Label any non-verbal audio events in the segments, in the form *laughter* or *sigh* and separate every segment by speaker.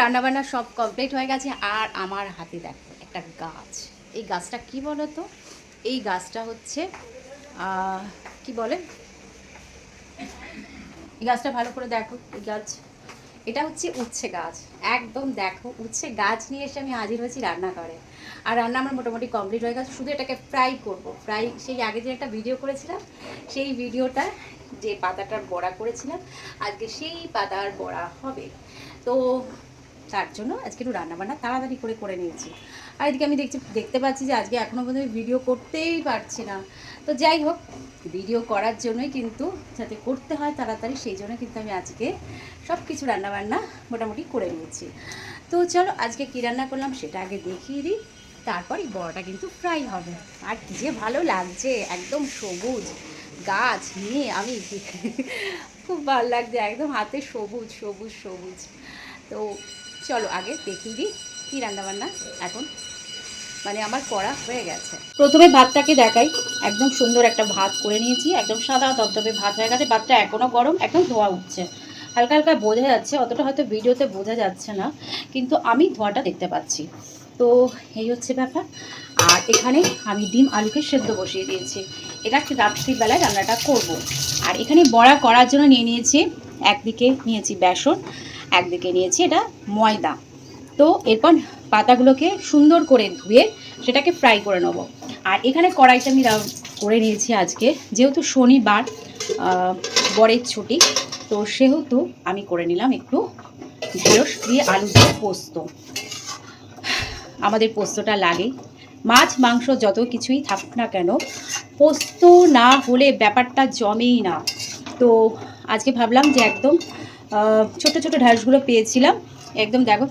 Speaker 1: রান্নাবান্না সব কমপ্লিট হয়ে গেছে আর আমার হাতে দেখো, একটা গাছ। এই গাছটা কি বলো তো এই গাছটা হচ্ছে কি বলে? এই গাছটা ভালো করে দেখো, এই গাছ। এটা হচ্ছে উচ্ছে গাছ। একদম দেখো, উচ্ছে গাছ নিয়ে এসে আমি হাজির হয়েছি রান্না করে আর রান্না আমার মোটামুটি কমপ্লিট হয়ে গেছে। শুধু এটাকে ফ্রাই করব। ফ্রাই সেই আগে যে একটা ভিডিও করেছিলাম, সেই ভিডিওটা যে পাতাটার বড়া করেছিলাম, আজকে সেই পাতার বড়া হবে। তো তার জন্য আজকে একটু রান্নাবান্না তাড়াতাড়ি করে করে নিয়েছি। আর এদিকে আমি দেখছি, দেখতে পাচ্ছি যে আজকে এখনও পর্যন্ত ভিডিও করতেই পারছি না। তো যাই হোক, ভিডিও করার জন্যই কিন্তু যাতে করতে হয় তাড়াতাড়ি, সেই জন্য কিন্তু আমি আজকে সব কিছু রান্নাবান্না মোটামুটি করে নিয়েছি। তো চলো, আজকে কী রান্না করলাম সেটা আগে দেখিয়ে দিই। তারপর বড়াটা কিন্তু ফ্রাই হবে। আর কী যে ভালো লাগছে, একদম সবুজ গাছ নিয়ে আমি *laughs* খুব ভালো লাগছে, একদম হাতে সবুজ সবুজ সবুজ। তো চলো, আগে দেখিয়ে দিই কী রান্নাবান্না এখন। মানে আমার করা হয়ে গেছে। প্রথমে ভাতটাকে দেখাই। একদম সুন্দর একটা ভাত করে নিয়েছি। একদম সাদা দবদবে ভাত হয়ে গেছে। ভাতটা এখনও গরম একদম ধোয়া উঠছে। হালকা হালকা বোঝা যাচ্ছে, অতটা হয়তো ভিডিওতে বোঝা যাচ্ছে না, কিন্তু আমি ধোঁয়াটা দেখতে পাচ্ছি। তো এই হচ্ছে ব্যাপার। আর এখানে আমি ডিম আলুকে সেদ্ধ বসিয়ে দিয়েছি। এটা রাত্রিবেলায় রান্নাটা করব। আর এখানে বড়া করার জন্য নিয়ে নিয়েছি, একদিকে নিয়েছি বেসন একদিকে নিয়েছি এটা ময়দা। তো এরপর পাতাগুলোকে সুন্দর করে ধুয়ে সেটাকে ফ্রাই করে নেব। আর এখানে কড়াইটা আমি করে নিয়েছি আজকে। যেহেতু শনিবার বরের ছুটি, তো সেহেতু আমি করে নিলাম একটু ঢেঁড়স দিয়ে আলু দিয়ে পোস্ত। আমাদের পোস্তটা লাগে। মাছ, মাংস যত কিছুই থাকুক না কেন, পোস্ত না হলে ব্যাপারটা জমেই না। তো আজকে ভাবলাম যে একদম ছোট ছোট ঢ্যাঁড়সগুলো পেয়েছিলাম। একদম দেখো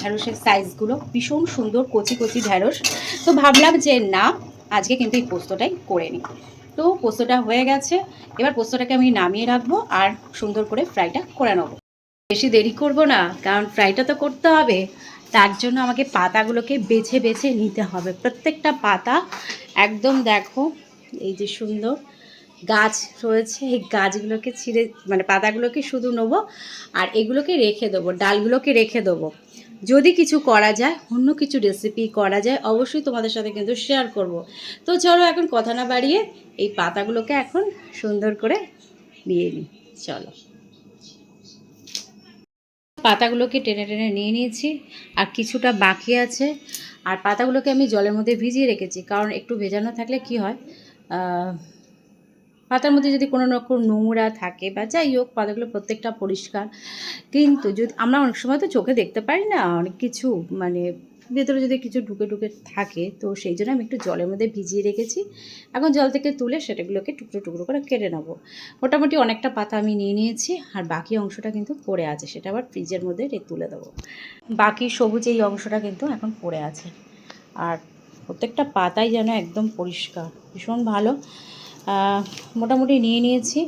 Speaker 1: ঢ্যাঁড়সের সাইজগুলো ভীষণ সুন্দর, কচি কচি ঢ্যাঁড়স তো ভাবলাম যে না, আজকে কিন্তু এই পোস্তটাই করে নিই। তো পোস্তটা হয়ে গেছে। এবার পোস্তটাকে আমি নামিয়ে রাখব আর সুন্দর করে ফ্রাইটা করে নেব। বেশি দেরি করব না, কারণ ফ্রাইটা তো করতে হবে। তার জন্য আমাকে পাতাগুলোকে বেছে বেছে নিতে হবে। প্রত্যেকটা পাতা একদম দেখো, এই যে সুন্দর গাছ রয়েছে, এই গাছগুলোকে ছিঁড়ে মানে পাতাগুলোকে শুধু নেব আর এগুলোকে রেখে দেবো, ডালগুলোকে রেখে দেবো। যদি কিছু করা যায়, অন্য কিছু রেসিপি করা যায়, অবশ্যই তোমাদের সাথে কিন্তু শেয়ার করব। তো চলো এখন কথা না বাড়িয়ে এই পাতাগুলোকে এখন সুন্দর করে নিয়ে নিই চলো। পাতাগুলোকে টেনে টেনে নিয়ে নিয়েছি, আর কিছুটা বাকি আছে। আর পাতাগুলোকে আমি জলের মধ্যে ভিজিয়ে রেখেছি, কারণ একটু ভেজানো থাকলে কি হয় পাতার মধ্যে যদি কোনো রকম নোংরা থাকে বা যাই হোক পাতাগুলো প্রত্যেকটা পরিষ্কার। কিন্তু যদি আমরা অনেক সময় তো চোখে দেখতে পারি না, অনেক কিছু মানে ভেতরে যদি কিছু ঢুকে ঢুকে থাকে, তো সেই জন্য আমি একটু জলের মধ্যে ভিজিয়ে রেখেছি। এখন জল থেকে তুলে সেটাগুলোকে টুকরো টুকরো করে কেটে নেব। মোটামুটি অনেকটা পাতা আমি নিয়ে নিয়েছি, আর বাকি অংশটা কিন্তু পড়ে আছে, সেটা আবার ফ্রিজের মধ্যে তুলে দেবো। বাকি সবুজ এই অংশটা কিন্তু এখন পড়ে আছে। আর প্রত্যেকটা পাতাই যেন একদম পরিষ্কার, ভীষণ ভালো। মোটামুটি নিয়ে নিয়েছি।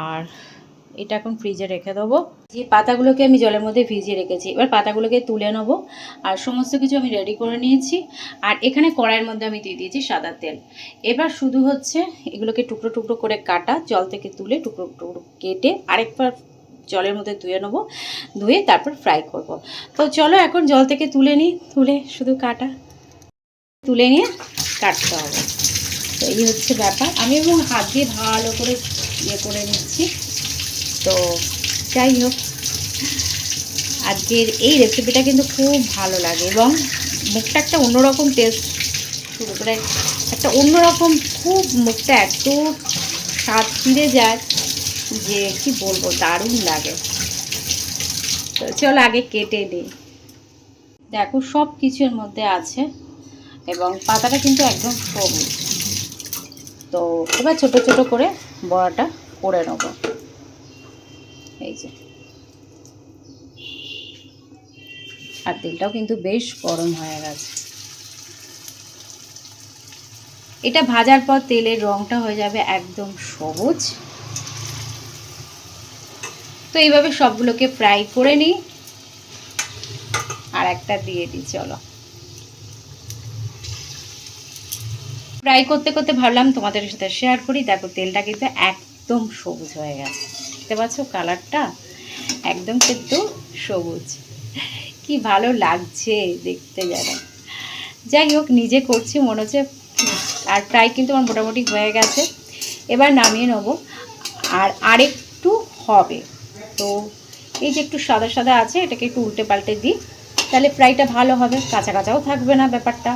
Speaker 1: আর এটা এখন ফ্রিজে রেখে দেবো। যে পাতাগুলোকে আমি জলের মধ্যে ভিজিয়ে রেখেছি, এবার পাতাগুলোকে তুলে নেব। আর সমস্ত কিছু আমি রেডি করে নিয়েছি। আর এখানে কড়াইয়ের মধ্যে আমি দিয়ে দিয়েছি সাদা তেল। এবার শুধু হচ্ছে এগুলোকে টুকরো টুকরো করে কাটা, জল থেকে তুলে টুকরো টুকরো কেটে আরেকবার জলের মধ্যে ধুয়ে নেব। ধুয়ে তারপর ফ্রাই করব। তো চলো এখন জল থেকে তুলে নিই, তুলে শুধু কাটা। তুলে নিয়ে কাটতে হবে। তো এই হচ্ছে ব্যাপার। আমি এবং হাত দিয়ে ভালো করে ইয়ে করে নিচ্ছি। তো যাই হোক, আজকের এই রেসিপিটা কিন্তু খুব ভালো লাগে এবং মুখটা একটা অন্যরকম টেস্ট শুরু করে, একটা অন্যরকম খুব মুখটা এত স্বাদ ফিরে যায় যে কি বলব, দারুণ লাগে। তো চল আগে কেটে দিই দেখো সব কিছুর মধ্যে আছে এবং পাতাটা কিন্তু একদম সবুজ। তো এবার ছোট ছোট করে বড়াটা করে নেব। এই যে। আর তেলটাও কিন্তু বেশ গরম হয়ে গেছে। এটা ভাজার পর তেলের রংটা হয়ে যাবে একদম সবুজ। তো এইভাবে সবগুলোকে ফ্রাই করে নিই। আর একটা দিয়ে দিই, চলো। ফ্রাই করতে করতে ভাবলাম তোমাদের সাথে শেয়ার করি। দেখো, তেলটা কিন্তু একদম সবুজ হয়ে গেছে। দেখতে পাচ্ছ কালারটা একদম কিন্তু সবুজ। কি ভালো লাগছে দেখতে যেন। যাই হোক, নিজে করছি, মনে হচ্ছে আর প্রায় কিন্তু আমার মোটামুটি হয়ে গেছে। এবার নামিয়ে নেব। আর আরেকটু হবে। তো এই যে একটু সাদা সাদা আছে, এটাকে একটু উল্টে পাল্টে দিই। তাহলে ফ্রাইটা ভালো হবে, কাঁচা কাঁচাও থাকবে না ব্যাপারটা।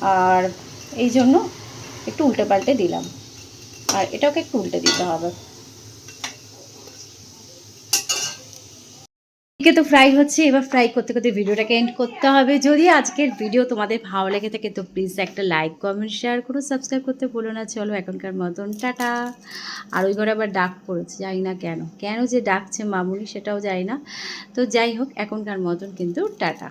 Speaker 1: আর এই জন্য একটু উল্টে পাল্টে দিলাম। আর এটাকে একটু উল্টে দিতে হবে। এদিকে তো ফ্রাই হচ্ছে, এবার ফ্রাই করতে করতে ভিডিওটাকে এন্ড করতে হবে। যদি আজকের ভিডিও তোমাদের ভালো লেগে থাকে, তো প্লিজ একটা লাইক কমেন্ট শেয়ার করো। সাবস্ক্রাইব করতে বলো না। চলো এখনকার মতন, টাটা। আর ওই ঘরে আবার ডাক পড়েছে, জানি না কেন। কেন যে ডাকছে মামুনি, সেটাও জানি না। তো যাই হোক, এখনকার মতন কিন্তু টাটা।